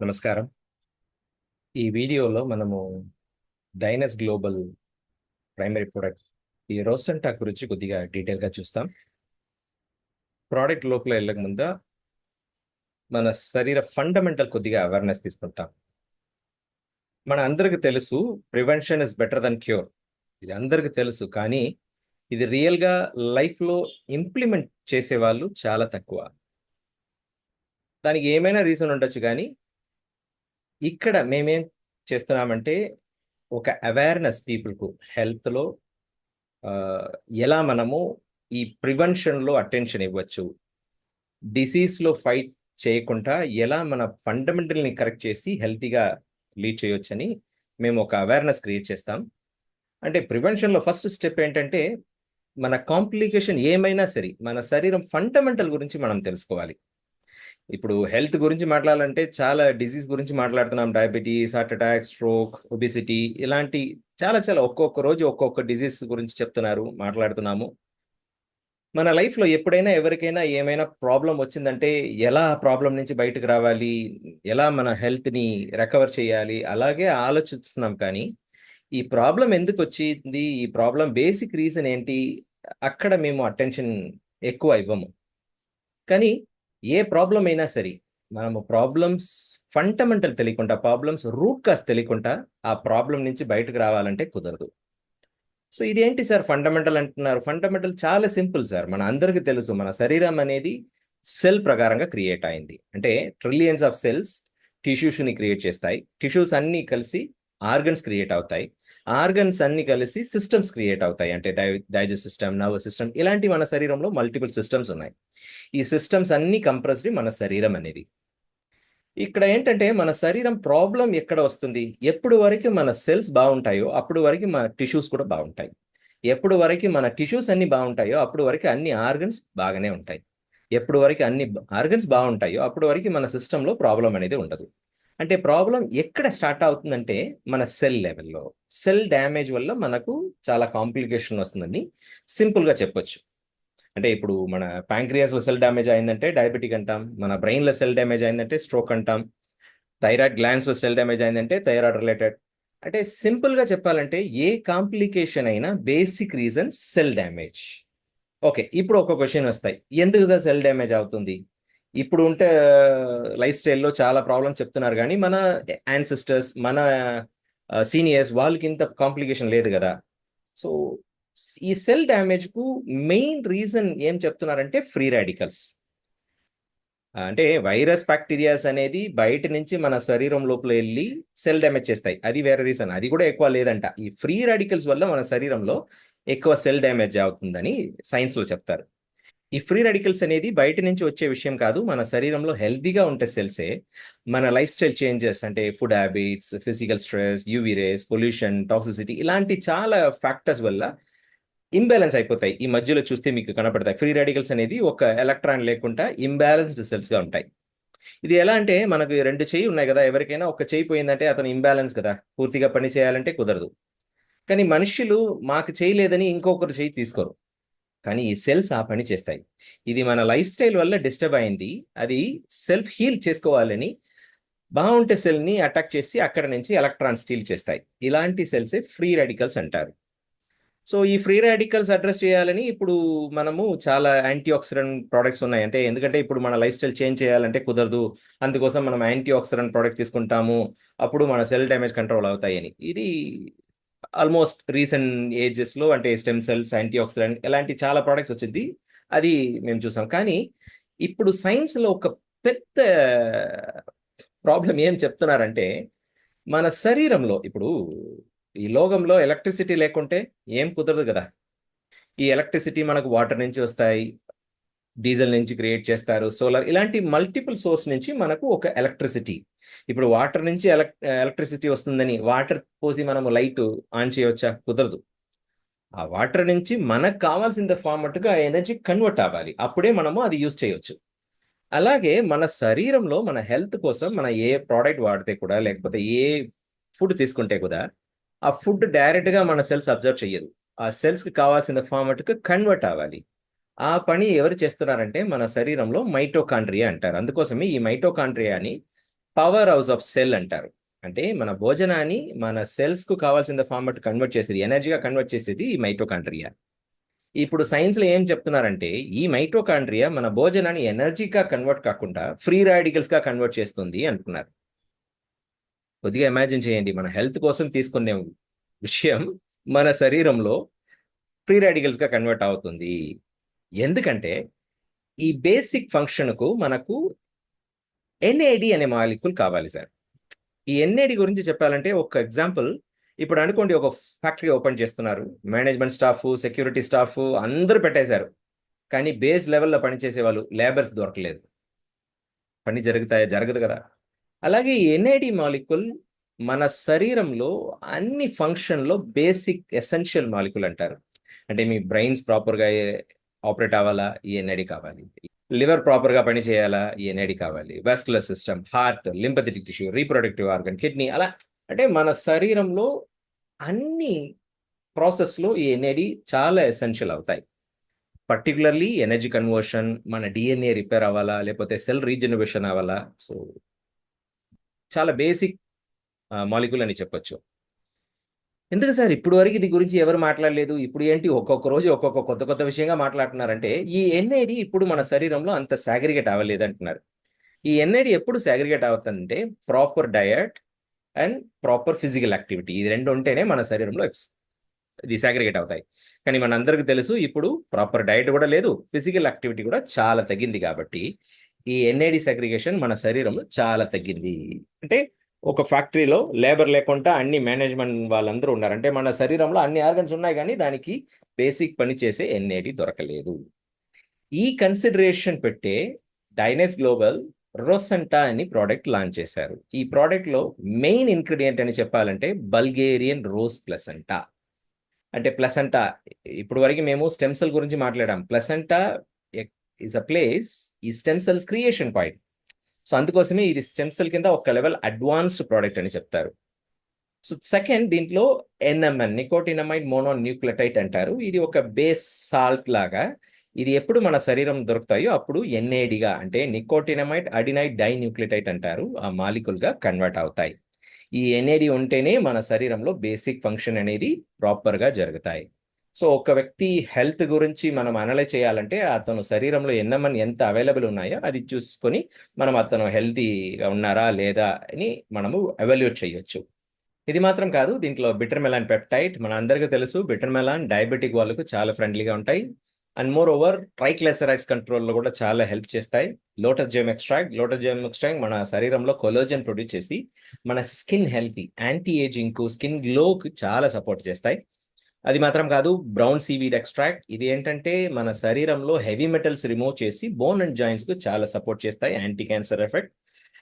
నమస్కారం. ఈ వీడియోలో మనము డైనస్ గ్లోబల్ ప్రైమరీ ప్రోడక్ట్ ఈ రోసంటా గురించి కొద్దిగా డీటెయిల్గా చూస్తాం. ప్రోడక్ట్ లోపల వెళ్ళక ముందా మన శరీర ఫండమెంటల్ కొద్దిగా అవేర్నెస్ తీసుకుంటాం. మన అందరికి తెలుసు prevention is better than cure ఇది అందరికి తెలుసు కానీ ఇది రియల్గా లైఫ్లో ఇంప్లిమెంట్ చేసే వాళ్ళు చాలా తక్కువ. దానికి ఏమైనా రీజన్ ఉండొచ్చు కానీ ఇక్కడ మేమేం చేస్తున్నామంటే ఒక అవేర్నెస్ పీపుల్కు హెల్త్లో ఎలా మనము ఈ ప్రివెన్షన్లో అటెన్షన్ ఇవ్వచ్చు డిసీజ్లో ఫైట్ చేయకుండా ఎలా మన ఫండమెంటల్ని కరెక్ట్ చేసి హెల్తీగా లీడ్ చేయొచ్చని మేము ఒక అవేర్నెస్ క్రియేట్ చేస్తాం. అంటే ప్రివెన్షన్లో ఫస్ట్ స్టెప్ ఏంటంటే మన కాంప్లికేషన్ ఏమైనా సరే మన శరీరం ఫండమెంటల్ గురించి మనం తెలుసుకోవాలి. ఇప్పుడు హెల్త్ గురించి మాట్లాడాలంటే చాలా డిజీస్ గురించి మాట్లాడుతున్నాం. Diabetes heart attack stroke obesity ఇలాంటి చాలా చాలా ఒక్కొక్క రోజు ఒక్కొక్క డిజీజ్ గురించి చెప్తున్నారు మాట్లాడుతున్నాము. మన లైఫ్లో ఎప్పుడైనా ఎవరికైనా ఏమైనా ప్రాబ్లం వచ్చిందంటే ఎలా ఆ ప్రాబ్లం నుంచి బయటకు రావాలి ఎలా మన హెల్త్ని రికవర్ చేయాలి అలాగే ఆలోచిస్తున్నాం కానీ ఈ ప్రాబ్లం ఎందుకు వచ్చింది ఈ ప్రాబ్లం బేసిక్ రీజన్ ఏంటి అక్కడ మేము అటెన్షన్ ఎక్కువ ఇవ్వము. కానీ ఏ ప్రాబ్లం అయినా సరే మనము ప్రాబ్లమ్స్ ఫండమెంటల్ తెలియకుండా ప్రాబ్లమ్స్ రూట్ కాస్ తెలియకుండా ఆ ప్రాబ్లం నుంచి బయటకు రావాలంటే కుదరదు. సో ఇదేంటి సార్ ఫండమెంటల్ అంటున్నారు? ఫండమెంటల్ చాలా సింపుల్ సార్. మన అందరికీ తెలుసు మన శరీరం అనేది సెల్ ప్రకారంగా క్రియేట్ అయింది. అంటే ట్రిలియన్స్ ఆఫ్ సెల్స్ టిష్యూస్ని క్రియేట్ చేస్తాయి. టిష్యూస్ అన్నీ కలిసి ఆర్గన్స్ క్రియేట్ అవుతాయి. ఆర్గన్స్ అన్ని కలిసి సిస్టమ్స్ క్రియేట్ అవుతాయి. అంటే die digest system nervous system ఇలాంటి మన శరీరంలో మల్టిపుల్ సిస్టమ్స్ ఉన్నాయి. ఈ సిస్టమ్స్ అన్ని కంప్రెస్డ్ మన శరీరం అనేది. ఇక్కడ ఏంటంటే మన శరీరం ప్రాబ్లం ఎక్కడ వస్తుంది? ఎప్పుడు వరకు మన సెల్స్ బాగుంటాయో అప్పుడు వరకు మన టిష్యూస్ కూడా బాగుంటాయి. ఎప్పుడు వరకు మన టిష్యూస్ అన్ని బాగుంటాయో అప్పుడు వరకు అన్ని ఆర్గన్స్ బాగానే ఉంటాయి. ఎప్పుడు వరకు అన్ని ఆర్గన్స్ బాగుంటాయో అప్పుడు వరకు మన సిస్టంలో ప్రాబ్లం అనేది ఉండదు. అంటే ప్రాబ్లం ఎక్కడ స్టార్ట్ అవుతుందంటే మన సెల్ లెవెల్లో. సెల్ డ్యామేజ్ వల్ల మనకు చాలా కాంప్లికేషన్ వస్తుందని సింపుల్గా చెప్పొచ్చు. అంటే ఇప్పుడు మన ప్యాంక్రియాస్లో సెల్ డ్యామేజ్ అయిందంటే డయాబెటిక్ అంటాం మన బ్రెయిన్లో సెల్ డ్యామేజ్ అయిందంటే స్ట్రోక్ అంటాం థైరాయిడ్ గ్లాన్స్లో సెల్ డ్యామేజ్ అయిందంటే థైరాయిడ్ రిలేటెడ్. అంటే సింపుల్గా చెప్పాలంటే ఏ కాంప్లికేషన్ అయినా basic reason cell damage. Okay ఇప్పుడు ఒక క్వశ్చన్ వస్తాయి. ఎందుకు సార్ సెల్ డ్యామేజ్ అవుతుంది? ఇప్పుడు ఉంటే లైఫ్ స్టైల్లో చాలా ప్రాబ్లమ్స్ చెప్తున్నారు కానీ మన యాన్సిస్టర్స్ మన సీనియర్స్ వాళ్ళకి ఇంత కాంప్లికేషన్ లేదు కదా. సో ఈ సెల్ డ్యామేజ్కు మెయిన్ రీజన్ ఏం చెప్తున్నారంటే ఫ్రీ రాడికల్స్ అంటే వైరస్ బ్యాక్టీరియాస్ అనేది బయట నుంచి మన శరీరం లోపల వెళ్ళి సెల్ డ్యామేజ్ చేస్తాయి. అది వేరే రీజన్ అది కూడా ఎక్కువ లేదంట. ఈ ఫ్రీ రాడికల్స్ వల్ల మన శరీరంలో ఎక్కువ సెల్ డ్యామేజ్ అవుతుందని సైన్స్లో చెప్తారు. ఈ ఫ్రీ రెడికల్స్ అనేది బయట నుంచి వచ్చే విషయం కాదు. మన శరీరంలో హెల్తీగా ఉంటే సెల్సే మన లైఫ్ స్టైల్ చేంజెస్ అంటే food habits physical stress UV rays pollution toxicity ఇలాంటి చాలా ఫ్యాక్టర్స్ వల్ల ఇంబ్యాలెన్స్ అయిపోతాయి. ఈ మధ్యలో చూస్తే మీకు కనపడతాయి. ఫ్రీ రెడికల్స్ అనేది ఒక ఎలక్ట్రాన్ లేకుండా ఇంబ్యాలెన్స్డ్ సెల్స్గా ఉంటాయి. ఇది ఎలా అంటే మనకు రెండు చేయి ఉన్నాయి కదా. ఎవరికైనా ఒక చేయి పోయిందంటే అతను ఇంబ్యాలెన్స్ కదా. పూర్తిగా పని చేయాలంటే కుదరదు. కానీ మనుషులు మాకు చేయలేదని ఇంకొకరు చేయి తీసుకోరు. కానీ ఈ సెల్స్ ఆ పని చేస్తాయి. ఇది మన లైఫ్ స్టైల్ వల్ల డిస్టర్బ్ అయింది. అది సెల్ఫ్ హీల్ చేసుకోవాలని బాగుంటే సెల్ని అటాక్ చేసి అక్కడ నుంచి ఎలక్ట్రాన్ స్టీల్ చేస్తాయి. ఇలాంటి సెల్సే ఫ్రీ రాడికల్స్ అంటారు. సో ఈ ఫ్రీ రాడికల్స్ అడ్రస్ చేయాలని ఇప్పుడు మనము చాలా యాంటీ ఆక్సిడెంట్ ప్రోడక్ట్స్ ఉన్నాయి. అంటే ఎందుకంటే ఇప్పుడు మన లైఫ్ స్టైల్ చేంజ్ చేయాలంటే కుదరదు. అందుకోసం మనం యాంటీ ఆక్సిడెంట్ ప్రోడక్ట్ తీసుకుంటాము. అప్పుడు మన సెల్ డ్యామేజ్ కంట్రోల్ అవుతాయని. ఇది ఆల్మోస్ట్ రీసెంట్ ఏజెస్లో అంటే స్టెమ్ సెల్స్ యాంటీ ఆక్సిడెంట్ ఇలాంటి చాలా ప్రోడక్ట్స్ వచ్చింది. అది మేము చూసాం. కానీ ఇప్పుడు సైన్స్లో ఒక పెద్ద ప్రాబ్లం ఏం చెప్తున్నారంటే మన శరీరంలో ఇప్పుడు ఈ లోకంలో ఎలక్ట్రిసిటీ లేకుంటే ఏం కుదరదు కదా. ఈ ఎలక్ట్రిసిటీ మనకు వాటర్ నుంచి వస్తాయి డీజిల్ నుంచి క్రియేట్ చేస్తారు సోలార్ ఇలాంటి మల్టిపుల్ సోర్స్ నుంచి మనకు ఒక ఎలక్ట్రిసిటీ. ఇప్పుడు వాటర్ నుంచి ఎలక్ ఎలక్ట్రిసిటీ వస్తుందని వాటర్ పోసి మనము లైట్ ఆన్ చేయవచ్చా? కుదరదు. ఆ వాటర్ నుంచి మనకు కావాల్సిన ఫార్మట్గా ఎనర్జీ కన్వర్ట్ అవ్వాలి. అప్పుడే మనము అది యూజ్ చేయొచ్చు. అలాగే మన శరీరంలో మన హెల్త్ కోసం మన ఏ ప్రోడక్ట్ వాడితే కూడా లేకపోతే ఏ ఫుడ్ తీసుకుంటే కూడా ఆ ఫుడ్ డైరెక్ట్గా మన సెల్స్ అబ్జర్వ్ చేయదు ఆ సెల్స్కి కావాల్సిన ఫార్మట్కి కన్వర్ట్ అవ్వాలి. ఆ పని ఎవరు చేస్తున్నారంటే మన శరీరంలో మైటోకాండ్రియా అంటారు. అందుకోసమే ఈ మైటోకాండ్రియాని పవర్ హౌస్ ఆఫ్ సెల్ అంటారు. అంటే మన భోజనాన్ని మన సెల్స్కు కావాల్సిన ఫార్మట్ కన్వర్ట్ చేసేది ఎనర్జీగా కన్వర్ట్ చేసేది ఈ మైటోకాండ్రియా. ఇప్పుడు సైన్స్లో ఏం చెప్తున్నారంటే ఈ మైటోకాండ్రియా మన భోజనాన్ని ఎనర్జీగా కన్వర్ట్ కాకుండా ఫ్రీ రాడికల్స్గా కన్వర్ట్ చేస్తుంది అంటున్నారు కొద్దిగా ఇమాజిన్ చేయండి మన హెల్త్ కోసం తీసుకునే విషయం మన శరీరంలో ఫ్రీ రాడికల్స్గా కన్వర్ట్ అవుతుంది. ఎందుకంటే ఈ బేసిక్ ఫంక్షన్కు మనకు ఎన్ఏడి అనే మాలిక్యూల్ కావాలి సార్. ఈ ఎన్ఏడి గురించి చెప్పాలంటే ఒక ఎగ్జాంపుల్ ఇప్పుడు అనుకోండి ఒక ఫ్యాక్టరీ ఓపెన్ చేస్తున్నారు మేనేజ్మెంట్ స్టాఫ్ సెక్యూరిటీ స్టాఫ్ అందరూ పెట్టేశారు కానీ బేస్ లెవెల్లో పనిచేసే వాళ్ళు లేబర్స్ దొరకలేదు. పని జరుగుతాయా? జరగదు కదా. అలాగే ఎన్ఐడి ఎన్ఏడి మాలిక్యూల్ మన శరీరంలో అన్ని ఫంక్షన్లో బేసిక్ ఎసెన్షియల్ మాలిక్యూల్ అంటారు. అంటే మీ బ్రెయిన్స్ ప్రాపర్గా ఆపరేట్ అవ్వాలా? ఈఎన్ఐడి ఎన్ఐడి కావాలి. లివర్ ప్రాపర్గా పని చేయాలా? కావాలి. Vascular system heart lymphatic tissue reproductive organ kidney అలా అంటే మన శరీరంలో అన్ని ప్రాసెస్లో ఈ ఎన్ఐడి చాలా ఎసెన్షియల్ అవుతాయి. పర్టికులర్లీ ఎనర్జీ కన్వర్షన్ మన డిఎన్ఏ రిపేర్ అవ్వాలా? లేకపోతే సెల్ రీజనరేషన్ అవ్వాలా? సో చాలా బేసిక్ మాలిక్యూల్ అని చెప్పొచ్చు. ఎందుకు సార్? ఇప్పుడు వరకు ఇది గురించి ఎవరు మాట్లాడలేదు. ఇప్పుడు ఏంటి? ఒక్కొక్క రోజు ఒక్కొక్క కొత్త కొత్త విషయంగా మాట్లాడుతున్నారంటే ఈ ఎన్ఐడి ఇప్పుడు మన శరీరంలో అంత సాగ్రిగేట్ అవ్వలేదు అంటున్నారు. ఈ ఎన్ఐడి ఎప్పుడు సాగ్రిగేట్ అవుతుందంటే proper diet and proper physical activity. ఇది రెండు ఉంటేనే మన శరీరంలో ఇది సాగ్రిగేట్ అవుతాయి. కానీ మన అందరికీ తెలుసు ఇప్పుడు ప్రాపర్ డయట్ కూడా లేదు ఫిజికల్ యాక్టివిటీ కూడా చాలా తగ్గింది కాబట్టి ఈ ఎన్ఐడి సెగ్రిగేషన్ మన శరీరంలో చాలా తగ్గింది. అంటే ఒక ఫ్యాక్టరీలో లేబర్ లేకుండా అన్ని మేనేజ్మెంట్ వాళ్ళందరూ ఉన్నారు. అంటే మన శరీరంలో అన్ని ఆర్గన్స్ ఉన్నాయి కానీ దానికి బేసిక్ పని చేసే ఎన్ఏడి దొరకలేదు. ఈ కన్సిడరేషన్ పెట్టే డైనెస్ గ్లోబల్ రోసెంటా అని ప్రోడక్ట్ లాంచ్ చేశారు. ఈ ప్రోడక్ట్లో మెయిన్ ఇంగ్రీడియంట్ అని చెప్పాలంటే బల్గేరియన్ రోజ్ ప్లసంటా. అంటే ప్లసంటా ఇప్పుడు వరకు మేము స్టెమ్ సెల్ గురించి మాట్లాడాం. ప్లసంటా ఇస్ అ ప్లేస్ ఈ stem cells creation point. So అందుకోసమే ఇది స్టెమ్ సెల్ కింద ఒక లెవెల్ అడ్వాన్స్డ్ ప్రోడక్ట్ అని చెప్తారు. సో సెకండ్ దీంట్లో ఎన్ఎంఎన్ నికోటినమైడ్ మోనో న్యూక్లియోటైడ్ అంటారు. ఇది ఒక బేస్ సాల్ట్ లాగా. ఇది ఎప్పుడు మన శరీరం దొరుకుతాయో అప్పుడు ఎన్ఏడిగా అంటే నికోటినమైడ్ అడినైడ్ న్యూక్లిటైట్ అంటారు. ఆ మాలికుల్గా కన్వర్ట్ అవుతాయి. ఈ ఎన్ఏడి ఉంటేనే మన శరీరంలో బేసిక్ ఫంక్షన్ అనేది ప్రాపర్గా జరుగుతాయి. సో ఒక వ్యక్తి హెల్త్ గురించి మనం అనలైజ్ చేయాలంటే అతను శరీరంలో ఎన్నమని ఎంత అవైలబుల్ ఉన్నాయో అది చూసుకొని మనం అతను హెల్తీగా ఉన్నారా లేదా అని మనము ఎవాల్యుయేట్ చేయొచ్చు. ఇది మాత్రం కాదు దీంట్లో బిటర్ మెలాన్ పెప్టైట్ మన అందరికీ తెలుసు. బిటర్ మెలాన్ డయాబెటిక్ వాళ్ళకు చాలా ఫ్రెండ్లీగా ఉంటాయి. అండ్ మోర్ ఓవర్ ట్రైక్లెసరైడ్స్ కంట్రోల్లో కూడా చాలా హెల్ప్ చేస్తాయి. Lotus gem extract lotus gem extract మన శరీరంలో కొలోజన్ ప్రొడ్యూస్ చేసి మన స్కిన్ హెల్తీ యాంటీ ఏజింగ్కు స్కిన్ గ్లోకి చాలా సపోర్ట్ చేస్తాయి. అది మాత్రం కాదు బ్రౌన్ సీవీడ్ ఎక్స్ట్రాక్ట్ ఇది ఏంటంటే మన శరీరంలో హెవీ మెటల్స్ రిమూవ్ చేసి బోన్ అండ్ జాయింట్స్కు చాలా సపోర్ట్ చేస్తాయి యాంటీ క్యాన్సర్ ఎఫెక్ట్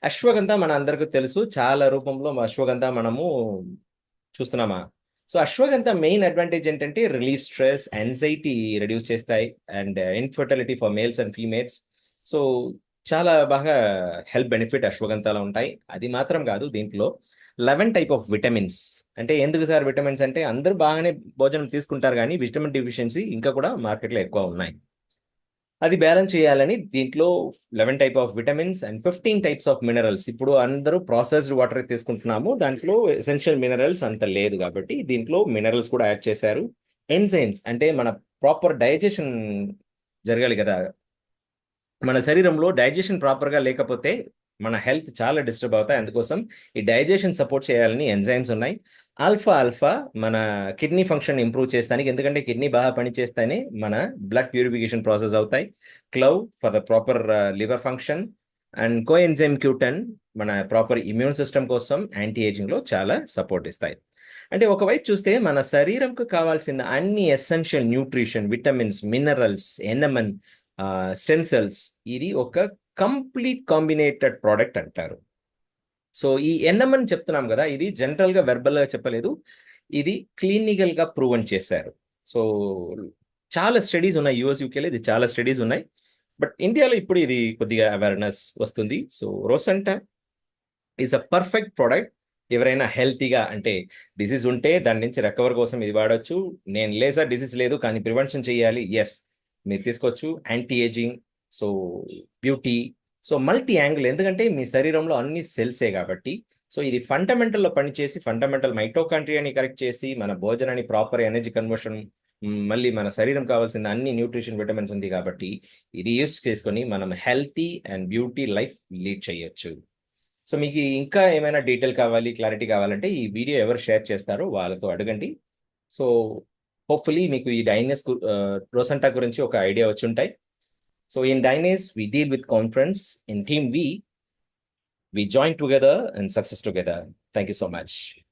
అశ్వగంధ మన అందరికీ తెలుసు చాలా రూపంలో అశ్వగంధ మనము చూస్తున్నామా? సో అశ్వగంధ మెయిన్ అడ్వాంటేజ్ ఏంటంటే రిలీఫ్ స్ట్రెస్ ఎన్జైటీ రెడ్యూస్ చేస్తాయి and infertility for males and females so చాలా బాగా హెల్త్ బెనిఫిట్ అశ్వగంధాలో ఉంటాయి. అది మాత్రం కాదు దీంట్లో. Eleven type of vitamins. అంటే ఎందుకు సార్ విటమిన్స్ అంటే అందరూ బాగానే భోజనం తీసుకుంటారు కానీ విటమిన్ డిఫిషియన్సీ ఇంకా కూడా మార్కెట్లో ఎక్కువ ఉన్నాయి. అది బ్యాలెన్స్ చేయాలని దీంట్లో eleven type of vitamins and fifteen types of minerals. ఇప్పుడు అందరూ ప్రాసెస్డ్ వాటర్ తీసుకుంటున్నాము. దాంట్లో ఎసెన్షియల్ మినరల్స్ అంత లేదు కాబట్టి దీంట్లో మినరల్స్ కూడా యాడ్ చేశారు. ఎన్జైమ్స్ అంటే మన ప్రాపర్ డైజెషన్ జరగాలి కదా. మన శరీరంలో డైజెషన్ ప్రాపర్గా లేకపోతే మన హెల్త్ చాలా డిస్టర్బ్ అవుతాయి. అందుకోసం ఈ డైజెషన్ సపోర్ట్ చేయాలని ఎంజైమ్స్ ఉన్నాయి. ఆల్ఫా ఆల్ఫా మన కిడ్నీ ఫంక్షన్ ఇంప్రూవ్ చేస్తానికి ఎందుకంటే కిడ్నీ బాగా పనిచేస్తేనే మన బ్లడ్ ప్యూరిఫికేషన్ ప్రాసెస్ అవుతాయి. క్లౌ for the proper liver function and co enzyme Q ten మన ప్రాపర్ ఇమ్యూన్ సిస్టమ్ కోసం యాంటీ ఏజింగ్లో చాలా సపోర్ట్ ఇస్తాయి. అంటే ఒకవైపు చూస్తే మన శరీరంకు కావాల్సిన అన్ని essential nutrition vitamins minerals ఎనమన్ stem cells ఇది ఒక కంప్లీట్ కాంబినేటెడ్ ప్రోడక్ట్ అంటారు. సో ఈ ఎన్ఎంఎన్ చెప్తున్నాం కదా ఇది జనరల్గా వెర్బల్గా చెప్పలేదు. ఇది క్లినికల్గా ప్రూవన్ చేశారు. సో చాలా స్టడీస్ ఉన్నాయి. యూఎస్ యూకేలో ఇది చాలా స్టడీస్ ఉన్నాయి. బట్ ఇండియాలో ఇప్పుడు ఇది కొద్దిగా అవేర్నెస్ వస్తుంది. సో రోసంటా ఈజ్ అ పర్ఫెక్ట్ ప్రోడక్ట్. ఎవరైనా హెల్తీగా అంటే డిసీజ్ ఉంటే దాని నుంచి రికవర్ కోసం ఇది వాడచ్చు. నేను లేసా డిసీజ్ లేదు కానీ ప్రివెన్షన్ చేయాలి. ఎస్ మీరు తీసుకోవచ్చు. Anti ageing so beauty so multi angle ఎందుకంటే మీ శరీరంలో అన్ని సెల్సే కాబట్టి. సో ఇది ఫండమెంటల్లో పనిచేసి ఫండమెంటల్ మైటోకాంట్రియాని కరెక్ట్ చేసి మన భోజనాన్ని ప్రాపర్ ఎనర్జీ కన్వర్షన్ మళ్ళీ మన శరీరం కావాల్సిన అన్ని న్యూట్రిషన్ విటమిన్స్ ఉంది కాబట్టి ఇది యూస్ చేసుకొని మనం healthy and beauty life lead చేయొచ్చు. సో మీకు ఇంకా ఏమైనా డీటెయిల్ కావాలి క్లారిటీ కావాలంటే ఈ వీడియో ఎవరు షేర్ చేస్తారో వాళ్ళతో అడగండి. సో హోప్ఫుల్లీ మీకు ఈ డైనస్ రోసంటా గురించి ఒక ఐడియా వచ్చి ఉంటాయి. So in Dynace, we deal with conference. In Team V, we join together and success together. Thank you so much.